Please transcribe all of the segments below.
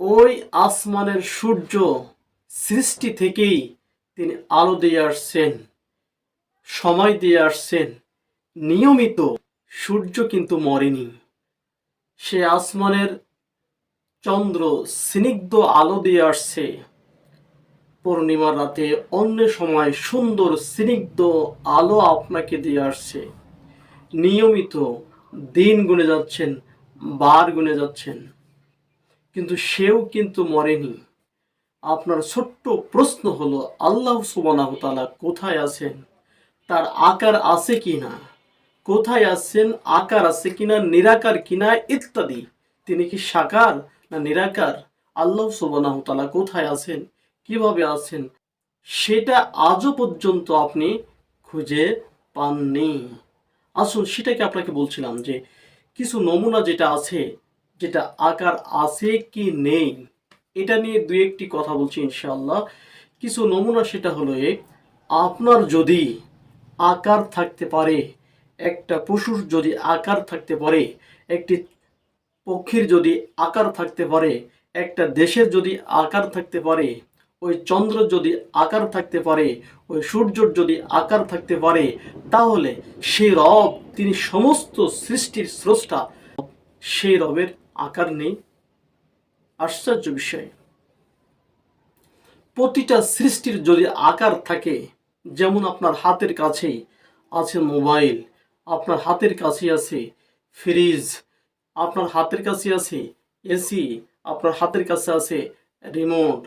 ওই আসমানের সূর্য সৃষ্টি থেকেই তিনি আলো দিয়ে আসছেন, সময় দিয়ে আসছেন। নিয়মিত সূর্য কিন্তু মরেনি। সে আসমানের চন্দ্র স্নিগ্ধ আলো দিয়ে আসছে। পূর্ণিমার রাতে অন্য সময় সুন্দর স্নিগ্ধ আলো আপনাকে দিয়ে আসছে। নিয়মিত দিন গুনে যাচ্ছেন, বার গুনে যাচ্ছেন। কিন্তু সেও কিন্তু মরেনি। আপনার ছোট্ট প্রশ্ন হলো, আল্লাহ তাআলা কোথায় আছেন? তার আকার আছে কি না কোথায় আছেন? আকার আছে কিনা? নিরাকার কিনা? ইত্যাদি। তিনি কি সাকার না নিরাকার? আল্লাহ সুবহানাহু ওয়া কোথায় আছেন? কীভাবে আছেন? সেটা আজও পর্যন্ত আপনি খুঁজে পাননি। আসুন সেটাকে আপনাকে বলছিলাম যে, কিছু নমুনা যেটা আছে যেটা আকার আছে কি নেই, এটা নিয়ে দুই একটি কথা বলছি ইনশাল্লাহ কিছু নমুনা সেটা হলো আপনার যদি আকার থাকতে পারে, একটা পশুর যদি আকার থাকতে পারে, একটি পক্ষীর যদি আকার থাকতে পারে, একটা দেশের যদি আকার থাকতে পারে, ওই চন্দ্র যদি আকার থাকতে পারে, ওই সূর্যর যদি আকার থাকতে পারে, তাহলে সেই রব, তিনি সমস্ত সৃষ্টির স্রষ্টা, সেই রবের আকার নেই। আশ্চর্য বিষয়। প্রতিটা সৃষ্টির যদি আকার থাকে, যেমন আপনার হাতের কাছেই আছে মোবাইল, আপনার হাতের কাছে আছে ফ্রিজ, আপনার হাতের কাছে আছে এসি, আপনার হাতের কাছে আছে রিমোট,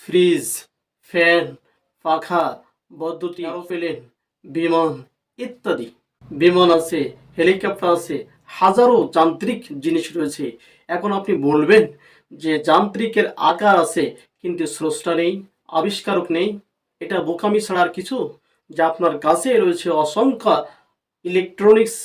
ফ্রিজ, ফ্যান, পাখা বৈদ্যুতিক এরোপ্লেন বিমান ইত্যাদি। বিমান আছে, হেলিকপ্টার আছে হাজারো যান্ত্রিক জিনিস রয়েছে। এখন আপনি বলবেন যে যান্ত্রিকের আকার আছে, কিন্তু স্রষ্টা নেই, আবিষ্কারক নেই, এটা বোকামি ছাড়া আর কিছু? যা আপনার কাছে রয়েছে অসংখ্য ইলেকট্রনিক্স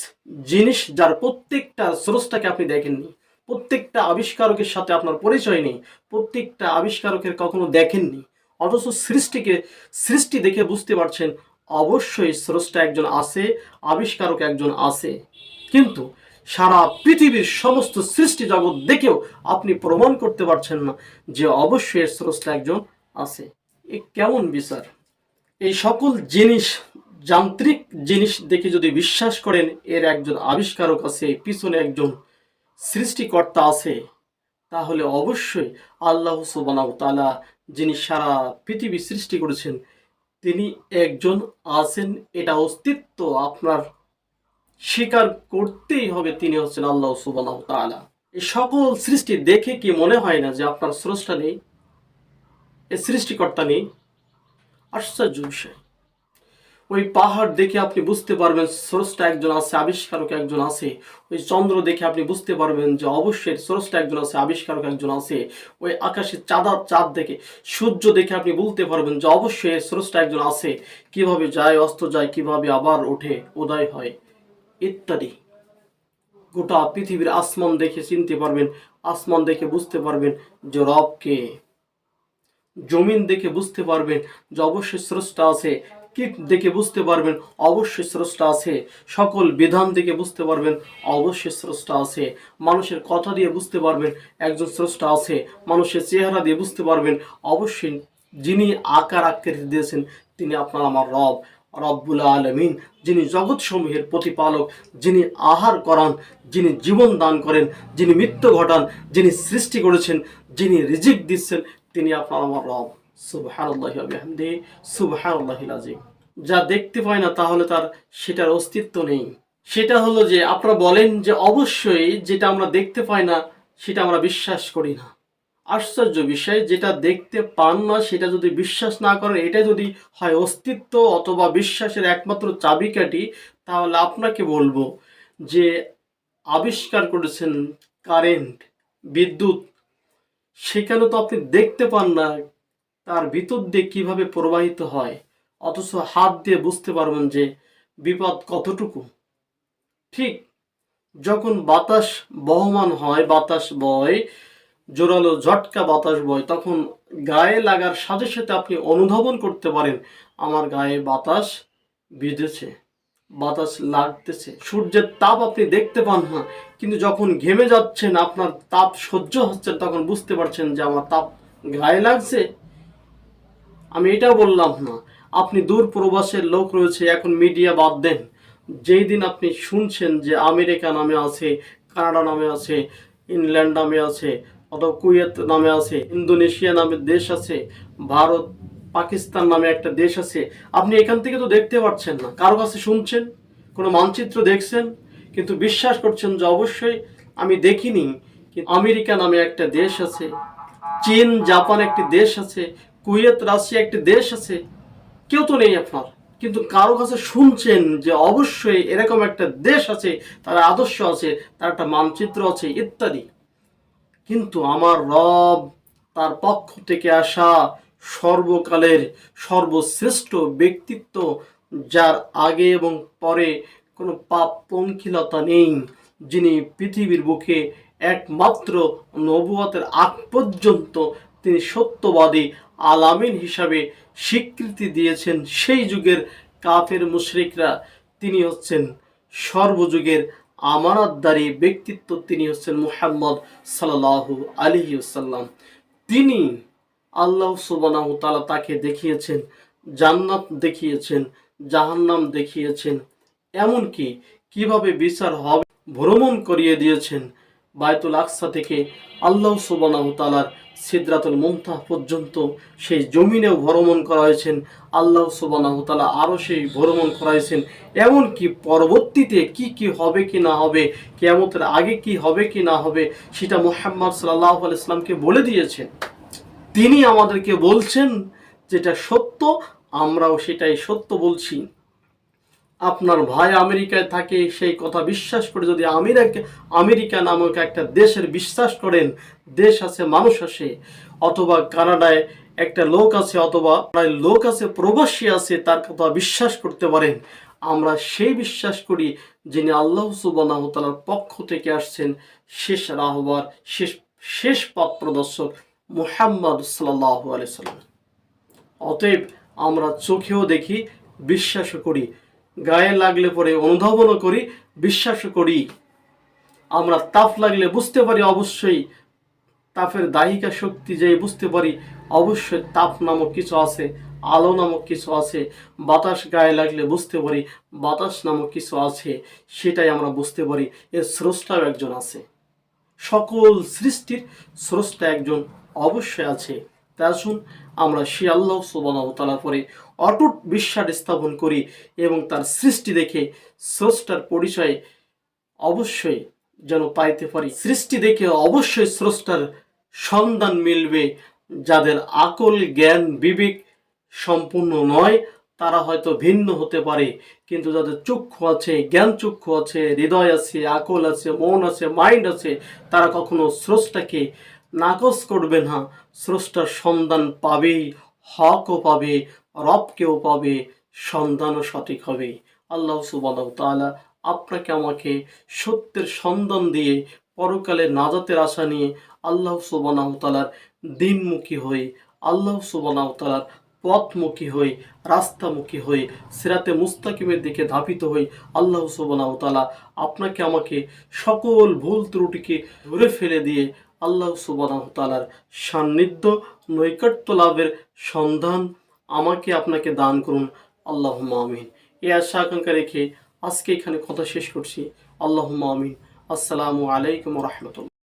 জিনিস যার প্রত্যেকটা স্রষ্টাকে আপনি দেখেননি। প্রত্যেকটা আবিষ্কারকের সাথে আপনার পরিচয় নেই। প্রত্যেকটা আবিষ্কারকের কখনো দেখেননি। অথচ সৃষ্টিকে, সৃষ্টি দেখে বুঝতে পারছেন, অবশ্যই স্রষ্টা একজন আছে, আবিষ্কারক একজন আছে। কিন্তু সারা পৃথিবীর সমস্ত সৃষ্টি জগৎ দেখেও আপনি প্রমাণ করতে পারছেন না যে অবশ্যই এর স্রষ্টা একজন আছে। এ কেমন বিচার? এই সকল জিনিস, যান্ত্রিক জিনিস দেখে যদি বিশ্বাস করেন, এর একজন আবিষ্কারক আছে, পিছনে একজন সৃষ্টিকর্তা আছে, তাহলে অবশ্যই আল্লাহ সুবানাউ তালা যিনি সারা পৃথিবী সৃষ্টি করেছেন, তিনি একজন আছেন। এটা অস্তিত্ব আপনার স্বীকার করতেই হবে তিনি হচ্ছেন আল্লাহ সুবানাউ তালা এই সকল সৃষ্টি দেখে কি মনে হয় না যে আপনার স্রষ্টা নেই? এ সৃষ্টিকর্তা নেই? আশ্চর্য বিষয়। ওই পাহাড় দেখে আপনি বুঝতে পারবেন স্রষ্টা একজন আছে, আবিষ্কারক একজন আছে। ওই চন্দ্র দেখে আপনি বুঝতে পারবেন যে অবশ্যই স্রষ্টা একজন আছে, আবিষ্কারক একজন আছে। ওই আকাশে চাঁদা চাঁদ দেখে, সূর্য দেখে আপনি বলতে পারবেন যে অবশ্যই স্রষ্টা একজন আছে। কীভাবে যায়, অস্ত যায়, কীভাবে আবার ওঠে, উদয় হয়। ইত্যাদি। গোটা পৃথিবীর আসমান দেখে চিনতে পারবেন, আসমান দেখে বুঝতে পারবেন যে রবকে জমিন দেখে বুঝতে পারবেন যে অবশ্যই স্রষ্টা আছে, কীট দেখে বুঝতে পারবেন অবশ্যই স্রষ্টা আছে, সকল বিধান দেখে বুঝতে পারবেন অবশ্যই স্রষ্টা আছে। মানুষের কথা দিয়ে বুঝতে পারবেন একজন স্রষ্টা আছে, মানুষের চেহারা দিয়ে বুঝতে পারবেন অবশ্যই যিনি আকার আকৃতি দিয়েছেন, তিনি আপনার আমার রব। রব্বুল আলমিন, যিনি জগৎসমূহের প্রতিপালক, যিনি আহার করান, যিনি জীবন দান করেন, যিনি মৃত্যু ঘটান, যিনি সৃষ্টি করেছেন, যিনি রিজিক দিচ্ছেন, তিনি আপনার আমার রব। সুবহানাল্লাহি সুবহানাল্লাহিল আজিম যা দেখতে পায় না তাহলে তার সেটার অস্তিত্ব নেই। সেটা হলো যে আপনারা বলেন যে অবশ্যই যেটা আমরা দেখতে পাই না, সেটা আমরা বিশ্বাস করি না। আশ্চর্য বিষয়, যেটা দেখতে পান না, সেটা যদি বিশ্বাস না করেন, এটা যদি হয় অস্তিত্ব অথবা বিশ্বাসের একমাত্র চাবিকাঠি, তাহলে আপনাকে বলব যে আবিষ্কার করেছেন কারেন্ট, বিদ্যুৎ। সেখানে তো আপনি দেখতে পান না তার ভিতর দিয়ে কীভাবে প্রবাহিত হয়, অথচ হাত দিয়ে বুঝতে পারবেন যে বিপদ কতটুকু। ঠিক যখন বাতাস বহমান হয়, বাতাস বয় জোরালো ঝটকা বাতাস বয়, তখন গায়ে লাগার সাথে সাথে আপনি অনুধাবন করতে পারেন, আমার গায়ে বাতাস বিঁধেছে, বাতাস লাগতেছে। সূর্যের তাপ আপনি দেখতে পান না কিন্তু যখন ঘেমে যাচ্ছেন, আপনার তাপ সহ্য হচ্ছে তখন বুঝতে পারছেন যে আমার তাপ গায়ে লাগছে। আমি এটা বললাম না আপনি দূর প্রবাসের লোক রয়েছে, এখন মিডিয়া বাদ দেন। যেই দিন আপনি শুনছেন যে আমেরিকা নামে আছে, কানাডা নামে আছে, ইংল্যান্ড নামে আছে অথবা কুয়েত নামে আছে, ইন্দোনেশিয়া নামে দেশ আছে, ভারত, পাকিস্তান নামে একটা দেশ আছে। আপনি এখান থেকে তো দেখতে পাচ্ছেন না। কারও কাছে শুনছেন? কোনো মানচিত্র দেখছেন? কিন্তু বিশ্বাস করছেন যে অবশ্যই আমি দেখিনি আমেরিকা নামে একটা দেশ আছে, চীন, জাপান একটি দেশ আছে, কুয়েত, রাশিয়া একটি দেশ আছে। কেউ তো নেই আপনার। কিন্তু কারও কাছে শুনছেন যে অবশ্যই এরকম একটা দেশ আছে, তার আদর্শ আছে, তার একটা মানচিত্র আছে, ইত্যাদি। কিন্তু আমার রব তার পক্ষ থেকে আসা সর্বকালের সর্বশ্রেষ্ঠ ব্যক্তিত্ব, যার আগে এবং পরে কোনো পাপ পঙ্খিলতা নেই, যিনি পৃথিবীর বুকে একমাত্র নবুয়তের আগ পর্যন্ত তিনি সত্যবাদী আলামিন হিসাবে স্বীকৃতি দিয়েছেন, সেই যুগের কাফের মুশরিকরা। তিনি হচ্ছেন সর্বযুগের আমানতদারী ব্যক্তিত্ব তিনি হচ্ছেন মুহাম্মদ সাল্লাহ আলাইহি ওয়াসাল্লাম। তিনি আল্লাহ সুবানাহ তালা তাকে দেখিয়েছেন, জান্নাত দেখিয়েছেন, জাহান্নাম দেখিয়েছেন, এমনকি কীভাবে বিচার হবে ভ্রমণ করিয়ে দিয়েছেন বায়তুল আকসা থেকে আল্লাহ সুবহানাহু তাআলার সিদরাতুল মুমতাহ পর্যন্ত সেই জমিনেও ভ্রমণ করা হয়েছেন আল্লাহ সুবহানাহু তাআলা আরও সেই ভ্রমণ করাইছেন। এমনকি পরবর্তীতে কি কি হবে কি না হবে, কেয়ামতের আগে কি হবে কি না হবে, সেটা মুহাম্মদ আলাইহি ইসলামকে বলে দিয়েছেন। তিনি আমাদেরকে বলছেন যেটা সত্য, আমরাও সেটাই সত্য বলছি। আপনার ভাই আমেরিকায় থাকে, সেই কথা বিশ্বাস করে যদি আমেরিকা আমেরিকা নামক একটা দেশের বিশ্বাস করেন, দেশ আছে, মানুষ আছে, অথবা কানাডায় একটা লোক আছে, অথবা লোক আছে, প্রবাসী আছে, তার কথা বিশ্বাস করতে পারেন। আমরা সেই বিশ্বাস করি যিনি আল্লাহ সুবাহ তালার পক্ষ থেকে আসছেন, শেষ রাহবার, শেষ শেষ পথ প্রদর্শক মুহাম্মদ সাল্লাহ আলাইসাল্লাম অতএব আমরা চোখেও দেখি, বিশ্বাসও করি। গায়ে লাগলে পরে অনুধাবনও করি, বিশ্বাসও করি। আমরা তাপ লাগলে বুঝতে পারি অবশ্যই তাপের দাহিকা শক্তি যে বুঝতে পারি, অবশ্যই তাপ নামক কিছু আছে, আলো নামক কিছু আছে, বাতাস গায়ে লাগলে বুঝতে পারি, বাতাস নামক কিছু আছে, সেটাই আমরা বুঝতে পারি, এর স্রষ্টাও একজন আছে। সকল সৃষ্টির স্রষ্টা একজন অবশ্যই আছে। তা আসুন, আমরা সে আল্লাহ সুবাহ তালা পরে অটুট বিশ্বাস স্থাপন করি এবং তার সৃষ্টি দেখে স্রষ্টার পরিচয় অবশ্যই যেন পাইতে পারি। সৃষ্টি দেখে অবশ্যই স্রষ্টার সন্ধান মিলবে, যাদের আকল জ্ঞান বিবেক সম্পূর্ণ নয়, তারা হয়তো ভিন্ন হতে পারে। কিন্তু যাদের চক্ষু আছে, জ্ঞান চক্ষু আছে, হৃদয় আছে, আকল আছে, মন আছে, মাইন্ড আছে, তারা কখনো স্রষ্টাকে নাকচ করবে না। স্রষ্টার সন্ধান পাবেই, হকও পাবে রবকেও পাবে সন্ধানও সঠিক হবে। আল্লাহ সুবাহ তাআলা আপনাকে আমাকে সত্যের সন্ধান দিয়ে, পরকালে নাজাতের আশা নিয়ে আল্লাহ সুবাহ তালার দিনমুখী হয়ে আল্লাহ সুবাহ তালার পথমুখী হয়ে রাস্তামুখী হয়ে সিরাতে মুস্তাকিমের দিকে ধাপিত হয়ে আল্লাহ সুবাহ তালা আপনাকে আমাকে সকল ভুল ত্রুটিকে ধরে ফেলে দিয়ে আল্লাহ সুবাহ তালার সান্নিধ্য, নৈকট্য লাভের সন্ধান আমাকে আপনাকে দান করুন। আল্লাহ আমিন। এ আশা আকাঙ্ক্ষা রেখে আজকে এখানে কথা শেষ করছি। আল্লাহ আমিন। আসসালামু আলাইকুম রহমতুল্লাহ।